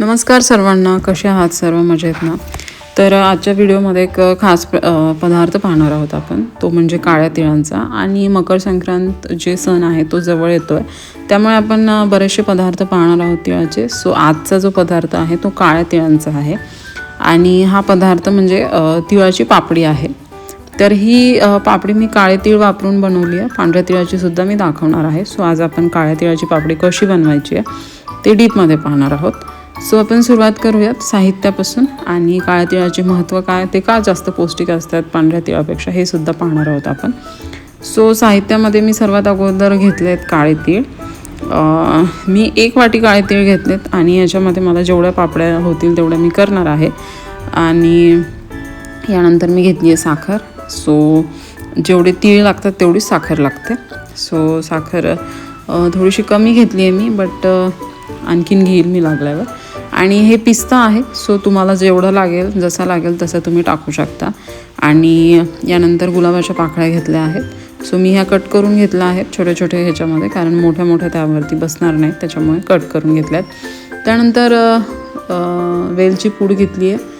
नमस्कार सर्वांना कसे आहात सर्व? मजेत ना? तर आजच्या व्हिडिओमध्ये एक खास पदार्थ पाहणार आहोत आपण. तो म्हणजे काळ्या तिळांचा. आणि मकर संक्रांत जे सण आहे तो जवळ येतो आहे त्यामुळे आपण बरेचसे पदार्थ पाहणार आहोत तिळाचे. सो आजचा जो पदार्थ आहे तो काळ्या तिळांचा आहे. आणि हा पदार्थ म्हणजे तिळाची पापडी आहे. तर ही पापडी मी काळे तीळ वापरून बनवली आहे. पांढऱ्या तिळाची सुद्धा मी दाखवणार आहे. सो आज आपण काळ्या तिळाची पापडी कशी बनवायची आहे ते डीपमध्ये पाहणार आहोत. सो आपण सुरुवात करूयात साहित्यापासून आणि काळ्या तिळाचे महत्त्व काय? ते का जास्त पौष्टिक असतात पांढऱ्या तिळापेक्षा? हे सुद्धा पाहणार आहोत आपण. सो साहित्यामध्ये मी सर्वात अगोदर घेतले आहेत काळे तीळ मी एक वाटी काळे तीळ घेतलेत आणि याच्यामध्ये मला जेवढ्या पापड्या होतील तेवढ्या मी करणार आहे. आणि यानंतर मी घेतली आहे साखर. सो जेवढे तीळ लागतात तेवढीच साखर लागते. सो साखर थोडीशी कमी घेतली आहे मी बट आणखीन घेईल मी लागल्यावर. आणि हे पिस्ता आहे सो तुम्हाला जेवढं लागेल जसा लागेल तसं तुम्ही टाकू शकता. आणि यानंतर गुलाबाच्या पाकळ्या घेतल्या आहेत. सो मी ह्या कट करून घेतल्या आहेत छोटे छोटे ह्याच्यामध्ये कारण मोठ्या मोठ्या त्यावरती बसणार नाहीत त्याच्यामुळे कट करून घेतल्या आहेत त्यानंतर वेलची पूड घेतली आहे.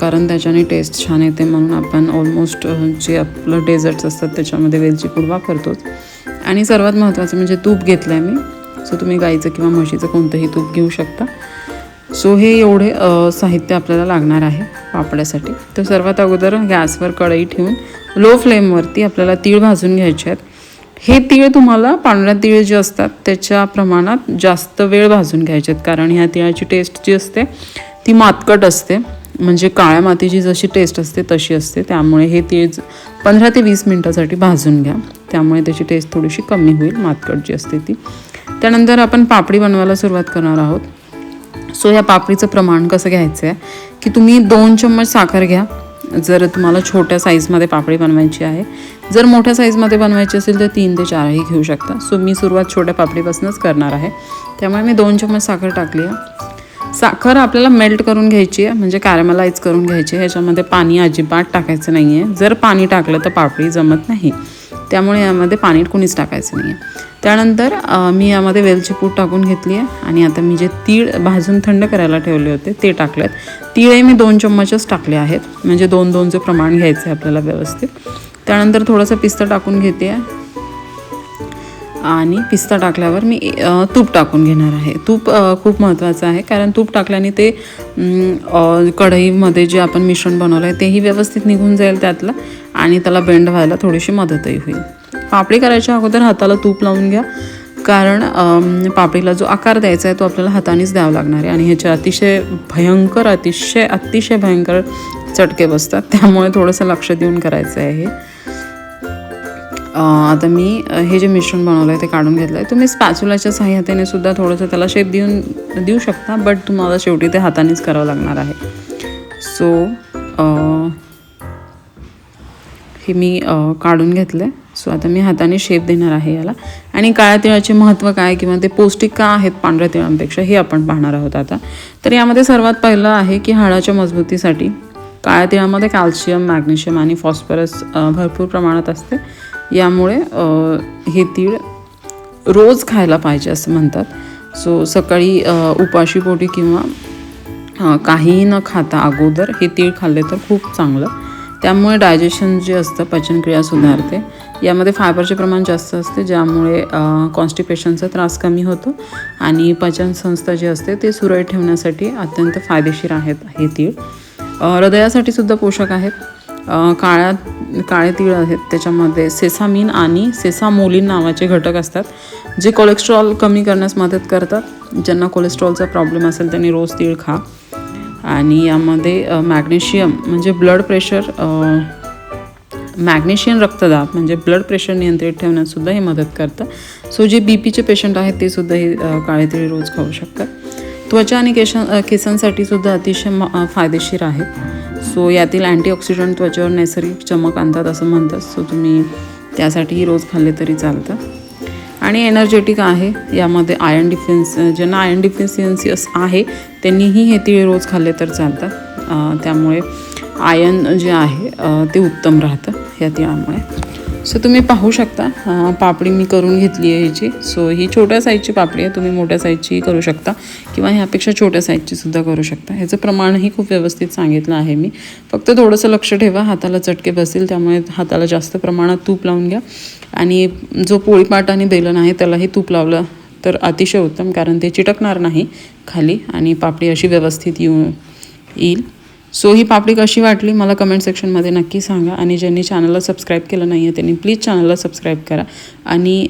कारण त्याच्याने टेस्ट छान येते म्हणून आपण ऑलमोस्ट जे आपलं डेझर्ट्स असतात त्याच्यामध्ये वेलची पूड वापरतोच. आणि सर्वात महत्त्वाचं म्हणजे तूप घेतलं आहे मी. सो तुम्ही गाईचं किंवा म्हशीचं कोणतंही तूप घेऊ शकता. सो हे एवढे साहित्य आपल्याला लागणार आहे पापड्यासाठी तर सर्वात अगोदर गॅसवर कढई ठेवून लो फ्लेमवरती आपल्याला तीळ भाजून घ्यायचे आहेत. हे तीळ तुम्हाला पांढऱ्या तीळ जे असतात त्याच्या प्रमाणात जास्त वेळ भाजून घ्यायचे आहेत. कारण ह्या तिळाची टेस्ट जी असते ती मातकट असते. म्हणजे काळ्या मातीची जशी टेस्ट असते तशी असते. त्यामुळे हे तीळ पंधरा ते वीस मिनटासाठी भाजून घ्या. त्यामुळे त्याची टेस्ट थोडीशी कमी होईल मातकट जी असते ती. त्यानंतर आपण पापडी बनवायला सुरुवात करणार आहोत. सो ह्या पापडीचं प्रमाण कसं घ्यायचं आहे की तुम्ही दोन चम्मच साखर घ्या. जर तुम्हाला छोट्या साईजमध्ये पापडी बनवायची आहे. जर मोठ्या साईजमध्ये बनवायची असेल तर तीन ते चारही घेऊ शकता. सो मी सुरुवात छोट्या पापडीपासूनच करणार आहे. त्यामुळे मी दोन चम्मच साखर टाकली आहे. साखर आपल्याला मेल्ट करून घ्यायची आहे म्हणजे कॅरमलाइज करून घ्यायची आहे. ह्याच्यामध्ये पाणी अजिबात टाकायचं नाही आहे जर पाणी टाकलं तर पापडी जमत नाही. त्यामुळे यामध्ये पाणी कुणीच टाकायचं नाही आहे त्यानंतर मी यामध्ये वेलची पूड टाकून घेतली आहे आणि आता मी जे तीळ भाजून थंड करायला ठेवले होते ते टाकलेत. तीळही मी दोन चम्मचच टाकले आहेत. म्हणजे दोन दोनचं प्रमाण घ्यायचं आहे आपल्याला व्यवस्थित. त्यानंतर थोडंसं पिस्तं टाकून घेते आहे. आणि पिस्ता टाकल्यावर मी तूप टाकून घेणार आहे. तूप खूप महत्त्वाचं आहे कारण तूप टाकल्याने ते कढईमध्ये जे आपण मिश्रण बनवलं आहे तेही व्यवस्थित निघून जाईल त्यातलं आणि त्याला बेंड व्हायला थोडीशी मदतही होईल. पापडी करायच्या अगोदर हाताला तूप लावून घ्या कारण पापडीला जो आकार द्यायचा आहे तो आपल्याला हातानेच द्यावा लागणार आहे आणि ह्याचे अतिशय भयंकर अतिशय अतिशय भयंकर चटके बसतात त्यामुळे थोडंसं लक्ष देऊन करायचं आहे हे. आता मी हे जे मिश्रण बनवलं आहे ते काढून घेतलं आहे तुम्ही स्पॅचुलाच्या सहाय्याने सुद्धा थोडंसं त्याला शेप देऊन देऊ शकता बट तुम्हाला शेवटी ते हातानेच करावं लागणार आहे. सो हे मी काढून घेतलं आहे सो आता मी हाताने शेप देणार आहे याला. आणि काळ्या तिळाचे महत्त्व काय किंवा ते पौष्टिक का आहेत पांढऱ्या तिळांपेक्षा हे आपण पाहणार आहोत आता. तर यामध्ये सर्वात पहिलं आहे की हाडाच्या मजबूतीसाठी काळ्या तिळामध्ये कॅल्शियम मॅग्नेशियम आणि फॉस्फरस भरपूर प्रमाणात असते. यामुळे हे तीळ रोज खायला पाहिजे असं म्हणतात. सो सकाळी उपाशीपोटी किंवा काहीही न खाता अगोदर हे तीळ खाल्ले तर खूप चांगलं. त्यामुळे डायजेशन जे असतं पचनक्रिया सुधारते. यामध्ये फायबरचे प्रमाण जास्त असते ज्यामुळे कॉन्स्टिपेशनचा त्रास कमी होतो. आणि पचनसंस्था जी असते ते सुरळीत ठेवण्यासाठी अत्यंत फायदेशीर आहेत हे तीळ. हृदयासाठी सुद्धा पोषक आहेत. काळ्या काळे तीळ आहेत त्याच्यामध्ये. सेसामिन आणि सेसामोलिन नावाचे घटक असतात जे कोलेस्ट्रॉल कमी करण्यास मदत करतात. ज्यांना कोलेस्ट्रॉलचा प्रॉब्लेम असेल त्यांनी रोज तीळ खा. आणि यामध्ये मॅग्नेशियम म्हणजे ब्लड प्रेशर मॅग्नेशियम रक्तदाब म्हणजे ब्लड प्रेशर नियंत्रित ठेवण्यात सुद्धा हे मदत करतं. सो जे बी पीचे पेशंट आहेत ते सुद्धा हे काळे तीळ रोज खाऊ शकतात. त्वचा आणि केश केसांसाठी सुद्धा अतिशय म- फायदेशीर आहेत सो यातील अँटीऑक्सिडंट त्वचेवर नैसर्गिक चमक आणतात असं म्हणतात. सो तुम्ही त्यासाठीही रोज खाल्ले तरी चालतं. आणि एनर्जेटिक आहे. यामध्ये आयर्न डिफिन्स ज्यांना आयर्न डिफिशियन्सी अस आहे त्यांनीही हे तिळ रोज खाल्ले तर चालतात त्यामुळे आयर्न जे आहे ते उत्तम राहतं. या तिळामुळे सो तुम्ही पाहू शकता. पापडी मी करून घेतली आहे ह्याची सो ही छोट्या साईजची पापडी आहे. तुम्ही मोठ्या साईजची करू शकता. किंवा ह्यापेक्षा छोट्या साईजची सुद्धा करू शकता. ह्याचं प्रमाणही खूप व्यवस्थित सांगितलं आहे मी. फक्त थोडंसं लक्ष ठेवा. हाताला चटके बसेल त्यामुळे हाताला जास्त प्रमाणात तूप लावून घ्या. आणि जो पोळीपाट आणि बेलन आहे त्यालाही तूप लावलं तर अतिशय उत्तम कारण ते चिटकणार नाही खाली आणि पापडी अशी व्यवस्थित येऊ येईल. सो ही पापडी कशी वाटली मला कमेंट सेक्शनमध्ये नक्की सांगा. आणि ज्यांनी चॅनलला सबस्क्राईब केलं नाही आहे त्यांनी प्लीज चॅनलला सबस्क्राईब करा. आणि